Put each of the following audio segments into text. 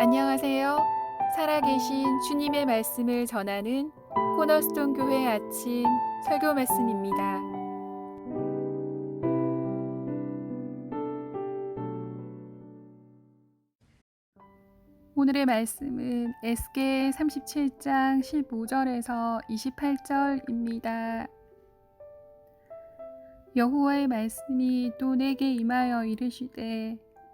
안녕하세요. 살아계신 주님의 말씀을 전하는 코너스톤 교회 아침 설교 말씀입니다. 오늘의 말씀은 에스겔 37장 15절에서 28절입니다. 여호와의 말씀이 또 내게 임하여 이르시되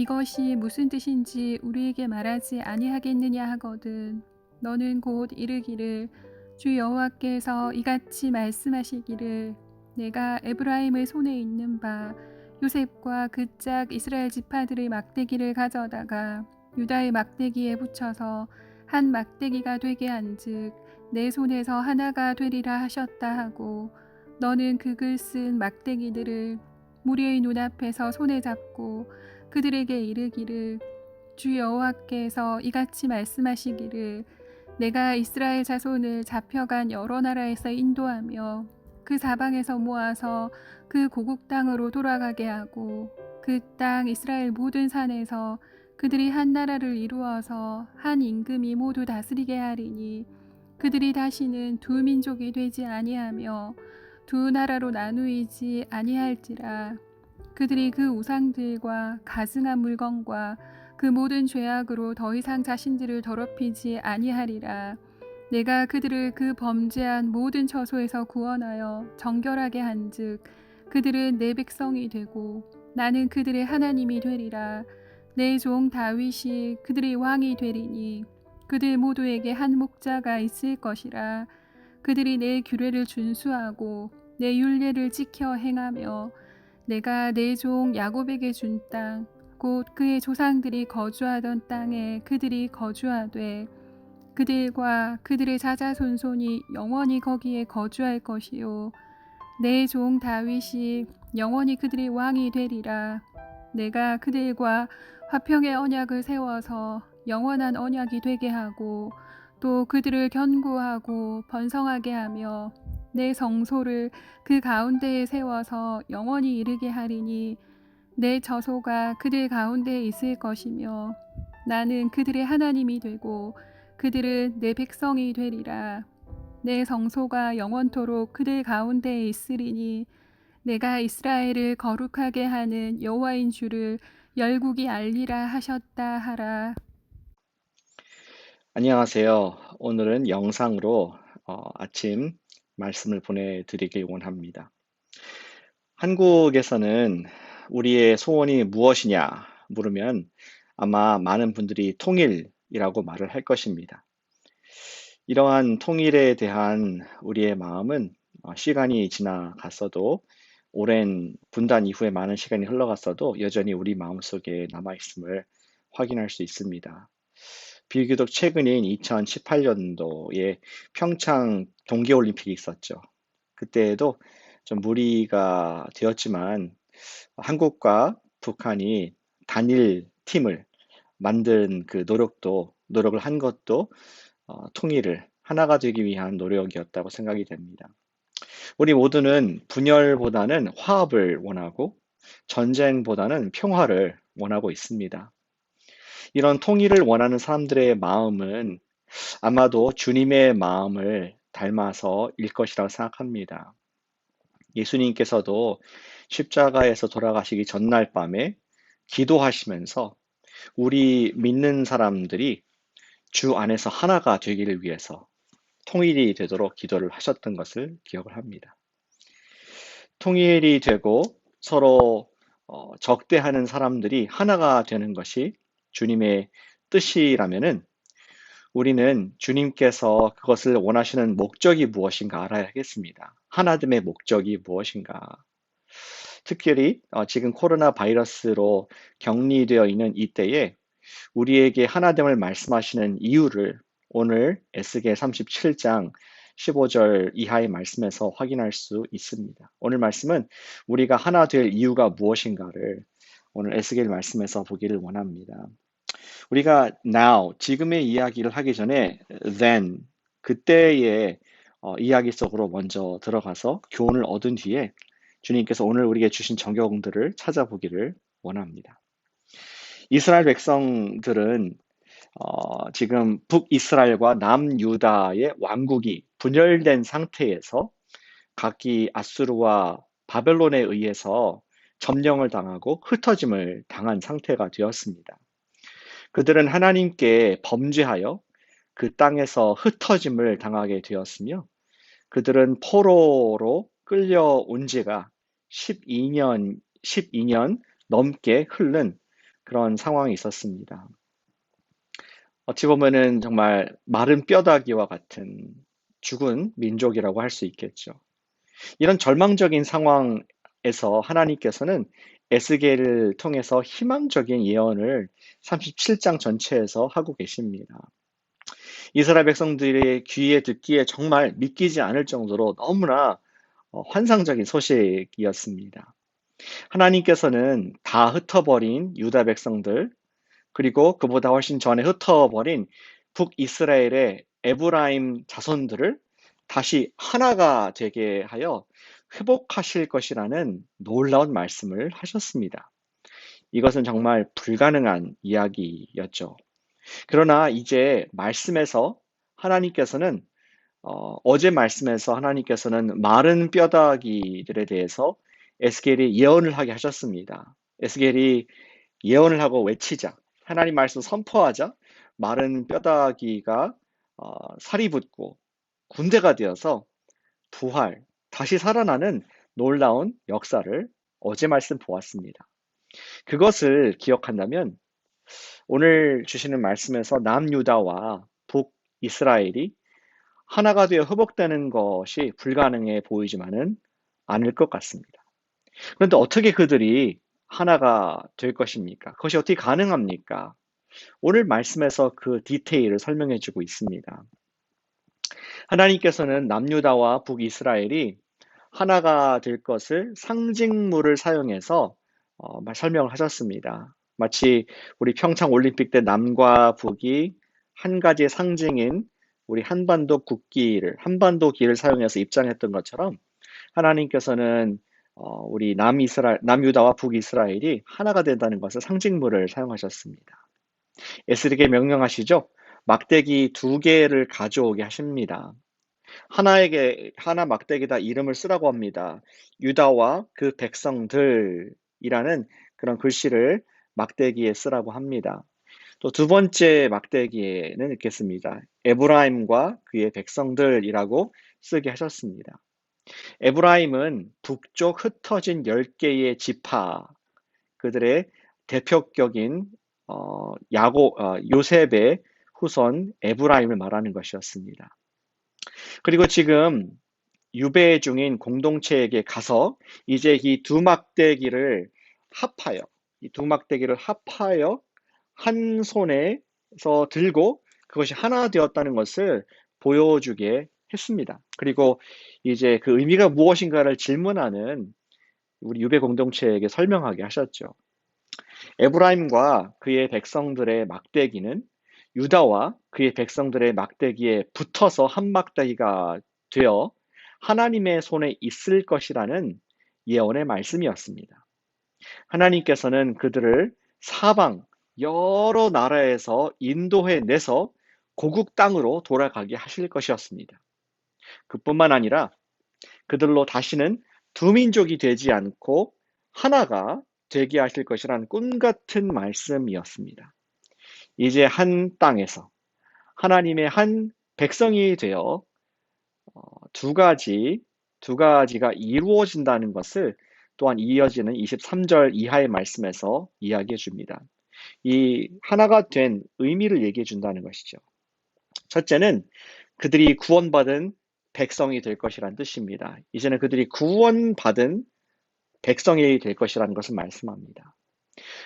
이것이 무슨 뜻인지 우리에게 말하지 아니하겠느냐 하거든. 너는 곧 이르기를 주 여호와께서 이같이 말씀하시기를 내가 에브라임의 손에 있는 바 요셉과 그 짝 이스라엘 지파들의 막대기를 가져다가 유다의 막대기에 붙여서 한 막대기가 되게 한즉 내 손에서 하나가 되리라 하셨다 하고 너는 그글 쓴 막대기들을 무리의 눈앞에서 손에 잡고 그들에게 이르기를 주 여호와께서 이같이 말씀하시기를 내가 이스라엘 자손을 잡혀간 여러 나라에서 인도하며 그 사방에서 모아서 그 고국 땅으로 돌아가게 하고 그 땅 이스라엘 모든 산에서 그들이 한 나라를 이루어서 한 임금이 모두 다스리게 하리니 그들이 다시는 두 민족이 되지 아니하며 두 나라로 나누이지 아니할지라. 그들이 그 우상들과 가증한 물건과 그 모든 죄악으로 더 이상 자신들을 더럽히지 아니하리라. 내가 그들을 그 범죄한 모든 처소에서 구원하여 정결하게 한즉 그들은 내 백성이 되고 나는 그들의 하나님이 되리라. 내 종 다윗이 그들의 왕이 되리니 그들 모두에게 한 목자가 있을 것이라. 그들이 내 규례를 준수하고 내 율례를 지켜 행하며 내가 내 종 야곱에게 준 땅 곧 그의 조상들이 거주하던 땅에 그들이 거주하되 그들과 그들의 자자손손이 영원히 거기에 거주할 것이요. 내 종 다윗이 영원히 그들의 왕이 되리라. 내가 그들과 화평의 언약을 세워서 영원한 언약이 되게 하고 또 그들을 견고하고 번성하게 하며 내 성소를 그 가운데에 세워서 영원히 이르게 하리니 내 저소가 그들 가운데에 있을 것이며 나는 그들의 하나님이 되고 그들은 내 백성이 되리라 내 성소가 영원토록 그들 가운데에 있으리니 내가 이스라엘을 거룩하게 하는 여호와인 줄을 열국이 알리라 하셨다 하라. 안녕하세요. 오늘은 영상으로 어, 아침 말씀을 보내드리길 원합니다. 한국에서는 우리의 소원이 무엇이냐 물으면 아마 많은 분들이 통일이라고 말을 할 것입니다. 이러한 통일에 대한 우리의 마음은 어, 시간이 지나갔어도 오랜 분단 이후에 많은 시간이 흘러갔어도 여전히 우리 마음속에 남아있음을 확인할 수 있습니다. 비교적 최근인 2018년도에 평창 동계올림픽이 있었죠. 그때에도 좀 무리가 되었지만 한국과 북한이 단일 팀을 만든 그 노력도 노력을 한 것도 어, 통일을 하나가 되기 위한 노력이었다고 생각이 됩니다. 우리 모두는 분열보다는 화합을 원하고 전쟁보다는 평화를 원하고 있습니다. 이런 통일을 원하는 사람들의 마음은 아마도 주님의 마음을 닮아서일 것이라고 생각합니다. 예수님께서도 십자가에서 돌아가시기 전날 밤에 기도하시면서 우리 믿는 사람들이 주 안에서 하나가 되기를 위해서 통일이 되도록 기도를 하셨던 것을 기억을 합니다. 통일이 되고 서로 어, 적대하는 사람들이 하나가 되는 것이 주님의 뜻이라면은 우리는 주님께서 그것을 원하시는 목적이 무엇인가 알아야겠습니다. 하나됨의 목적이 무엇인가. 특별히 어, 지금 코로나 바이러스로 격리되어 있는 이때에 우리에게 하나됨을 말씀하시는 이유를 오늘 에스겔 37장 15절 이하의 말씀에서 확인할 수 있습니다. 오늘 말씀은 우리가 하나 될 이유가 무엇인가를 오늘 에스겔 말씀에서 보기를 원합니다. 우리가 now, 지금의 이야기를 하기 전에 then, 그때의 어, 이야기 속으로 먼저 들어가서 교훈을 얻은 뒤에 주님께서 오늘 우리에게 주신 정경들을 찾아보기를 원합니다. 이스라엘 백성들은 어, 지금 북이스라엘과 남유다의 왕국이 분열된 상태에서 각기 아수르와 바벨론에 의해서 점령을 당하고 흩어짐을 당한 상태가 되었습니다. 그들은 하나님께 범죄하여 그 땅에서 흩어짐을 당하게 되었으며 그들은 포로로 끌려온 지가 12년, 12년 넘게 흐른 그런 상황이 있었습니다. 어찌 보면은 정말 마른 뼈다귀와 같은 죽은 민족이라고 할 수 있겠죠. 이런 절망적인 상황 에서 하나님께서는 에스겔을 통해서 희망적인 예언을 37장 전체에서 하고 계십니다. 이스라엘 백성들의 귀에 듣기에 정말 믿기지 않을 정도로 너무나 어, 환상적인 소식이었습니다. 하나님께서는 다 흩어버린 유다 백성들, 그리고 그보다 훨씬 전에 흩어버린 북이스라엘의 에브라임 자손들을 다시 하나가 되게 하여 회복하실 것이라는 놀라운 말씀을 하셨습니다. 이것은 정말 불가능한 이야기였죠. 그러나 이제 말씀에서 하나님께서는 어, 제 말씀에서 하나님께서는 마른 뼈다귀들에 대해서 에스겔이 예언을 하게 하셨습니다. 에스겔이 예언을 하고 외치자 하나님 말씀 선포하자 마른 뼈다귀가 어, 살이 붙고 군대가 되어서 부활, 다시 살아나는 놀라운 역사를 어제 말씀 보았습니다. 그것을 기억한다면 오늘 주시는 말씀에서 남유다와 북이스라엘이 하나가 되어 회복되는 것이 불가능해 보이지만은 않을 것 같습니다. 그런데 어떻게 그들이 하나가 될 것입니까? 그것이 어떻게 가능합니까? 오늘 말씀에서 그 디테일을 설명해 주고 있습니다. 하나님께서는 남유다와 북이스라엘이 하나가 될 것을 상징물을 사용해서 어, 설명을 하셨습니다. 마치 우리 평창 올림픽 때 남과 북이 한 가지의 상징인 우리 한반도 국기를 한반도 기를 사용해서 입장했던 것처럼 하나님께서는 어, 우리 남이스라엘, 남유다와 북이스라엘이 하나가 된다는 것을 상징물을 사용하셨습니다. 에스겔에게 명령하시죠. 막대기 두 개를 가져오게 하십니다. 하나에게 하나 막대기다 이름을 쓰라고 합니다. 유다와 그 백성들이라는 그런 글씨를 막대기에 쓰라고 합니다. 또 두 번째 막대기에는 읽겠습니다. 에브라임과 그의 백성들이라고 쓰게 하셨습니다. 에브라임은 북쪽 흩어진 10개의 지파, 그들의 대표격인 어, 야고, 어, 요셉의 후손 에브라임을 말하는 것이었습니다. 그리고 지금 유배 중인 공동체에게 가서 이제 이 두 막대기를 합하여, 이 두 막대기를 합하여 한 손에서 들고 그것이 하나 되었다는 것을 보여주게 했습니다. 그리고 이제 그 의미가 무엇인가를 질문하는 우리 유배 공동체에게 설명하게 하셨죠. 에브라임과 그의 백성들의 막대기는 유다와 그의 백성들의 막대기에 붙어서 한 막대기가 되어 하나님의 손에 있을 것이라는 예언의 말씀이었습니다. 하나님께서는 그들을 사방 여러 나라에서 인도해 내서 고국 땅으로 돌아가게 하실 것이었습니다. 그뿐만 아니라 그들로 다시는 두 민족이 되지 않고 하나가 되게 하실 것이란 꿈 같은 말씀이었습니다. 이제 한 땅에서 하나님의 한 백성이 되어 어, 두 가지 두 가지가 이루어진다는 것을 또한 이어지는 23절 이하의 말씀에서 이야기해 줍니다. 이 하나가 된 의미를 얘기해 준다는 것이죠. 첫째는 그들이 구원받은 백성이 될 것이란 뜻입니다. 이제는 그들이 구원받은 백성이 될 것이라는 것을 말씀합니다.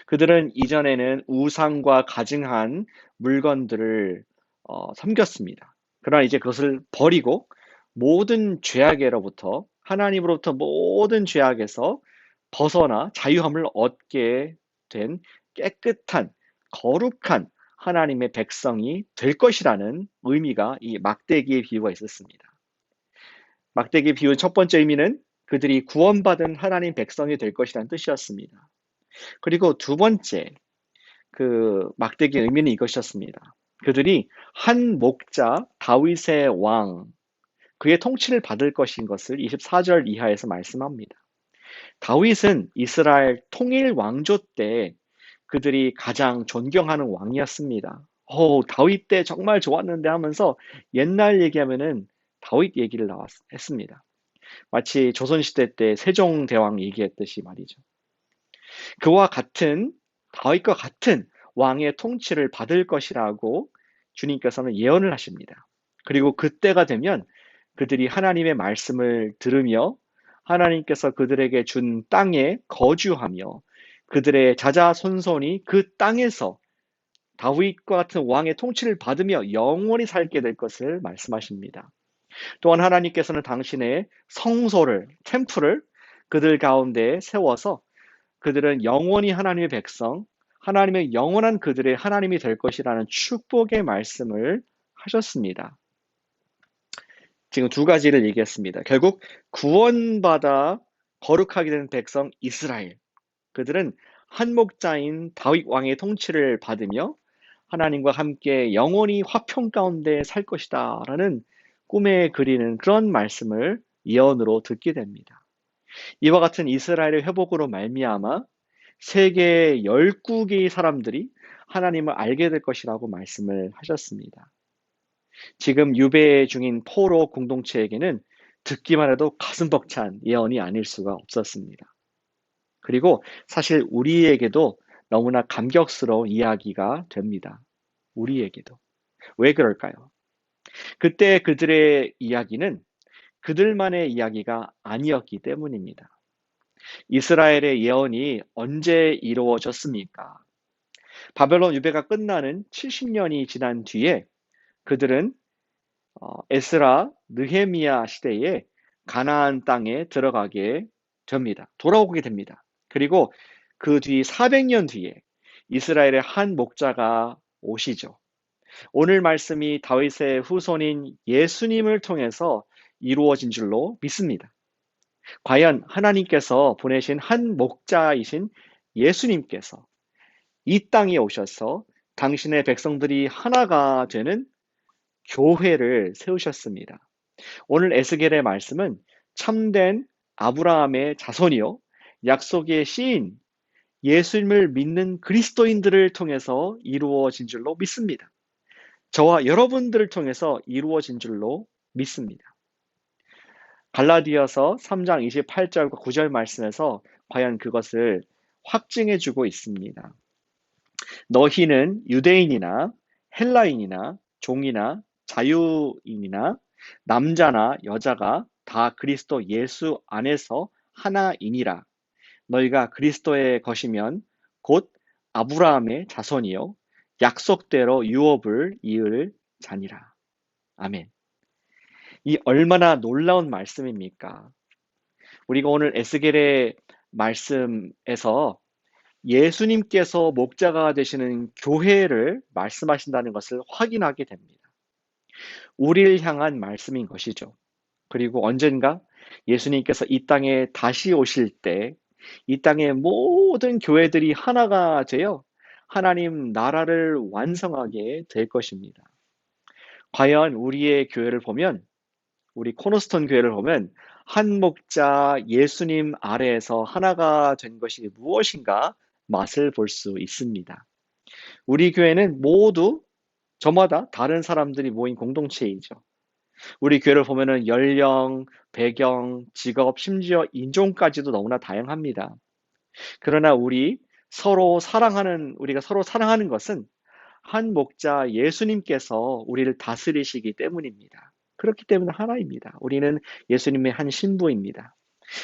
그들은 이전에는 우상과 가증한 물건들을 어, 섬겼습니다. 그러나 이제 그것을 버리고 모든 죄악에로부터 하나님으로부터 모든 죄악에서 벗어나 자유함을 얻게 된 깨끗한 거룩한 하나님의 백성이 될 것이라는 의미가 이 막대기의 비유가 있었습니다. 막대기 비유의 첫 번째 의미는 그들이 구원받은 하나님 백성이 될 것이라는 뜻이었습니다. 그리고 두 번째 그 막대기 의미는 이것이었습니다. 그들이 한 목자 다윗의 왕 그의 통치를 받을 것인 것을 24절 이하에서 말씀합니다. 다윗은 이스라엘 통일 왕조 때 그들이 가장 존경하는 왕이었습니다. 오, 다윗 때 정말 좋았는데 하면서 옛날 얘기하면은 다윗 얘기를 나왔, 했습니다. 마치 조선시대 때 세종대왕 얘기했듯이 말이죠. 그와 같은, 다윗과 같은 왕의 통치를 받을 것이라고 주님께서는 예언을 하십니다. 그리고 그때가 되면 그들이 하나님의 말씀을 들으며 하나님께서 그들에게 준 땅에 거주하며 그들의 자자손손이 그 땅에서 다윗과 같은 왕의 통치를 받으며 영원히 살게 될 것을 말씀하십니다. 또한 하나님께서는 당신의 성소를, 템플을 그들 가운데 세워서 그들은 영원히 하나님의 백성, 하나님의 영원한 그들의 하나님이 될 것이라는 축복의 말씀을 하셨습니다. 지금 두 가지를 얘기했습니다. 결국 구원받아 거룩하게 된 백성 이스라엘. 그들은 한 목자인 다윗 왕의 통치를 받으며 하나님과 함께 영원히 화평 가운데 살 것이다. 라는 꿈에 그리는 그런 말씀을 예언으로 듣게 됩니다. 이와 같은 이스라엘의 회복으로 말미암아 세계 12개의 사람들이 하나님을 알게 될 것이라고 말씀을 하셨습니다. 지금 유배 중인 포로 공동체에게는 듣기만 해도 가슴 벅찬 예언이 아닐 수가 없었습니다. 그리고 사실 우리에게도 너무나 감격스러운 이야기가 됩니다. 우리에게도. 왜 그럴까요? 그때 그들의 이야기는 그들만의 이야기가 아니었기 때문입니다. 이스라엘의 예언이 언제 이루어졌습니까? 바벨론 유배가 끝나는 70년이 지난 뒤에 그들은 어, 에스라, 느헤미야 시대에 가나안 땅에 들어가게 됩니다. 돌아오게 됩니다. 그리고 그 뒤 400년 뒤에 이스라엘의 한 목자가 오시죠. 오늘 말씀이 다윗의 후손인 예수님을 통해서 이루어진 줄로 믿습니다. 과연 하나님께서 보내신 한 목자이신 예수님께서 이 땅에 오셔서 당신의 백성들이 하나가 되는 교회를 세우셨습니다. 오늘 에스겔의 말씀은 참된 아브라함의 자손이요 약속의 시인 예수님을 믿는 그리스도인들을 통해서 이루어진 줄로 믿습니다. 저와 여러분들을 통해서 이루어진 줄로 믿습니다. 갈라디아서 3장 28절과 9절 말씀에서 과연 그것을 확증해 주고 있습니다. 너희는 유대인이나 헬라인이나 종이나 자유인이나 남자나 여자가 다 그리스도 예수 안에서 하나이니라. 너희가 그리스도의 것이면 곧 아브라함의 자손이요 약속대로 유업을 이을 자니라. 아멘. 이 얼마나 놀라운 말씀입니까? 우리가 오늘 에스겔의 말씀에서 예수님께서 목자가 되시는 교회를 말씀하신다는 것을 확인하게 됩니다. 우리를 향한 말씀인 것이죠. 그리고 언젠가 예수님께서 이 땅에 다시 오실 때 이 땅의 모든 교회들이 하나가 되어 하나님 나라를 완성하게 될 것입니다. 과연 우리의 교회를 보면 우리 코너스톤 교회를 보면 한 목자 예수님 아래에서 하나가 된 것이 무엇인가 맛을 볼 수 있습니다. 우리 교회는 모두 저마다 다른 사람들이 모인 공동체이죠. 우리 교회를 보면은 연령, 배경, 직업, 심지어 인종까지도 너무나 다양합니다. 그러나 우리 서로 사랑하는, 우리가 서로 사랑하는 것은 한 목자 예수님께서 우리를 다스리시기 때문입니다. 그렇기 때문에 하나입니다. 우리는 예수님의 한 신부입니다.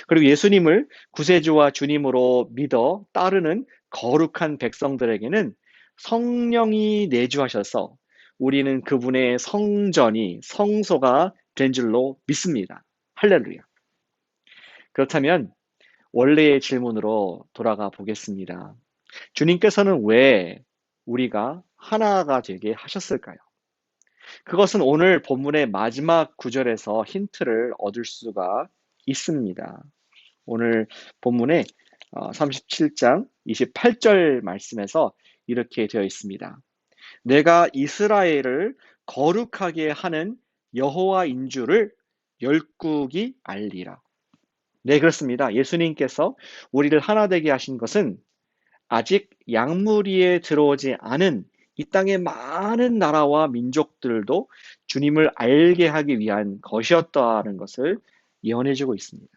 그리고 예수님을 구세주와 주님으로 믿어 따르는 거룩한 백성들에게는 성령이 내주하셔서 우리는 그분의 성전이 성소가 된 줄로 믿습니다. 할렐루야. 그렇다면 원래의 질문으로 돌아가 보겠습니다. 주님께서는 왜 우리가 하나가 되게 하셨을까요? 그것은 오늘 본문의 마지막 구절에서 힌트를 얻을 수가 있습니다. 오늘 본문의 37장 28절 말씀에서 이렇게 되어 있습니다. 내가 이스라엘을 거룩하게 하는 여호와인 줄을 열국이 알리라. 네, 그렇습니다. 예수님께서 우리를 하나 되게 하신 것은 아직 양무리에 들어오지 않은 이 땅의 많은 나라와 민족들도 주님을 알게 하기 위한 것이었다는 것을 예언해주고 있습니다.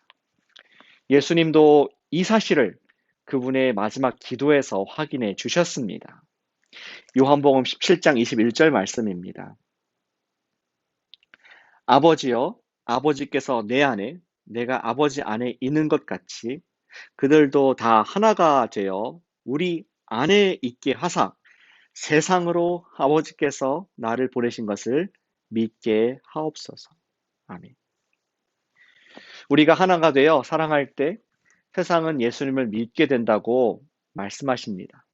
예수님도 이 사실을 그분의 마지막 기도에서 확인해 주셨습니다. 요한복음 17장 21절 말씀입니다. 아버지여, 아버지께서 내 안에, 내가 아버지 안에 있는 것 같이 그들도 다 하나가 되어 우리 안에 있게 하사 세상으로 아버지께서 나를 보내신 것을 믿게 하옵소서. 아멘. 우리가 하나가 되어 사랑할 때 세상은 예수님을 믿게 된다고 말씀하십니다.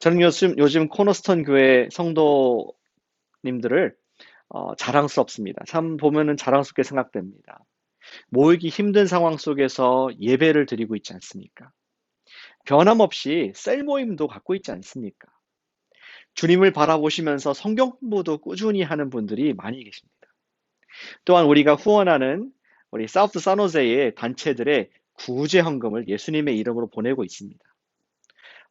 저는 요즘, 요즘 코너스톤 교회 성도님들을 어, 자랑스럽습니다. 참 보면은 자랑스럽게 생각됩니다. 모이기 힘든 상황 속에서 예배를 드리고 있지 않습니까? 변함없이 셀 모임도 갖고 있지 않습니까? 주님을 바라보시면서 성경 공부도 꾸준히 하는 분들이 많이 계십니다. 또한 우리가 후원하는 우리 사우스 사노제의 단체들의 구제 헌금을 예수님의 이름으로 보내고 있습니다.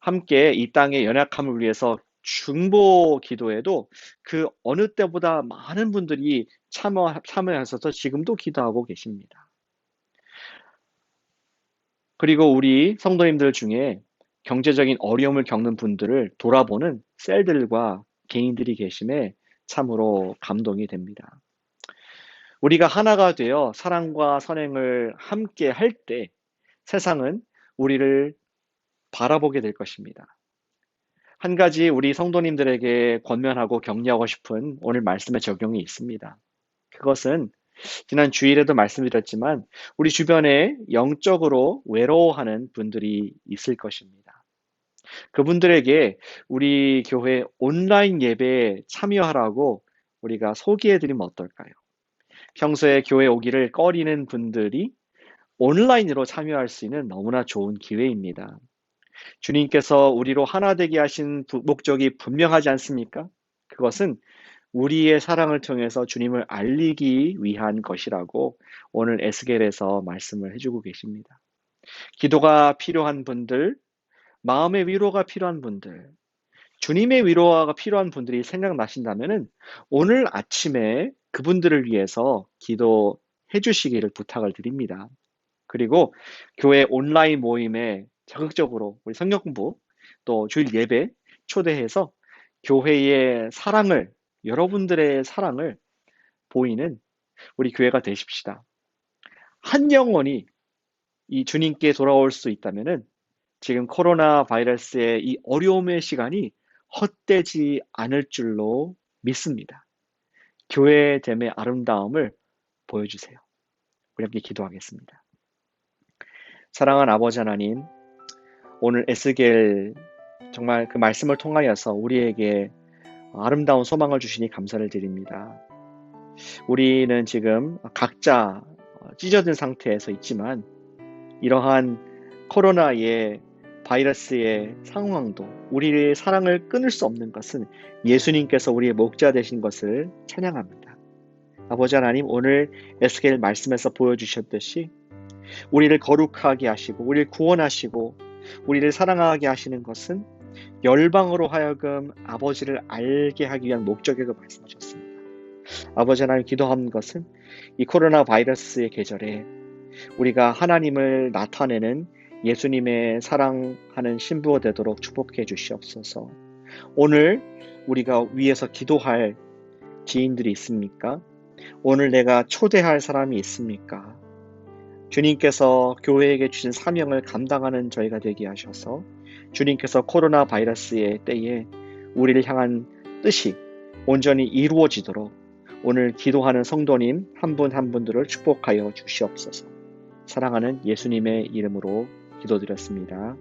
함께 이 땅의 연약함을 위해서 중보 기도에도 그 어느 때보다 많은 분들이 참여, 참여하셔서 지금도 기도하고 계십니다. 그리고 우리 성도님들 중에 경제적인 어려움을 겪는 분들을 돌아보는 셀들과 개인들이 계심에 참으로 감동이 됩니다. 우리가 하나가 되어 사랑과 선행을 함께 할 때 세상은 우리를 바라보게 될 것입니다. 한 가지 우리 성도님들에게 권면하고 격려하고 싶은 오늘 말씀의 적용이 있습니다. 그것은 지난 주일에도 말씀드렸지만 우리 주변에 영적으로 외로워하는 분들이 있을 것입니다. 그분들에게 우리 교회 온라인 예배에 참여하라고 우리가 소개해드리면 어떨까요? 평소에 교회 오기를 꺼리는 분들이 온라인으로 참여할 수 있는 너무나 좋은 기회입니다. 주님께서 우리로 하나 되게 하신 목적이 분명하지 않습니까? 그것은 우리의 사랑을 통해서 주님을 알리기 위한 것이라고 오늘 에스겔에서 말씀을 해주고 계십니다. 기도가 필요한 분들, 마음의 위로가 필요한 분들, 주님의 위로가 필요한 분들이 생각나신다면 오늘 아침에 그분들을 위해서 기도해 주시기를 부탁을 드립니다. 그리고 교회 온라인 모임에 적극적으로 우리 성경 공부 또 주일 예배 초대해서 교회의 사랑을 여러분들의 사랑을 보이는 우리 교회가 되십시다. 한 영혼이 이 주님께 돌아올 수 있다면은 지금 코로나 바이러스의 이 어려움의 시간이 헛되지 않을 줄로 믿습니다. 교회됨의 아름다움을 보여주세요. 우리 함께 기도하겠습니다. 사랑하는 아버지 하나님, 오늘 에스겔 정말 그 말씀을 통하여서 우리에게 아름다운 소망을 주시니 감사를 드립니다. 우리는 지금 각자 찢어진 상태에서 있지만 이러한 코로나의 바이러스의 상황도 우리의 사랑을 끊을 수 없는 것은 예수님께서 우리의 목자 되신 것을 찬양합니다. 아버지 하나님 오늘 에스겔 말씀에서 보여주셨듯이 우리를 거룩하게 하시고 우리를 구원하시고 우리를 사랑하게 하시는 것은 열방으로 하여금 아버지를 알게 하기 위한 목적이라고 말씀하셨습니다. 아버지 하나님 기도하는 것은 이 코로나 바이러스의 계절에 우리가 하나님을 나타내는 예수님의 사랑하는 신부가 되도록 축복해 주시옵소서. 오늘 우리가 위에서 기도할 지인들이 있습니까? 오늘 내가 초대할 사람이 있습니까? 주님께서 교회에게 주신 사명을 감당하는 저희가 되게 하셔서 주님께서 코로나 바이러스의 때에 우리를 향한 뜻이 온전히 이루어지도록 오늘 기도하는 성도님 한 분한 분들을 축복하여 주시옵소서. 사랑하는 예수님의 이름으로 기도드렸습니다.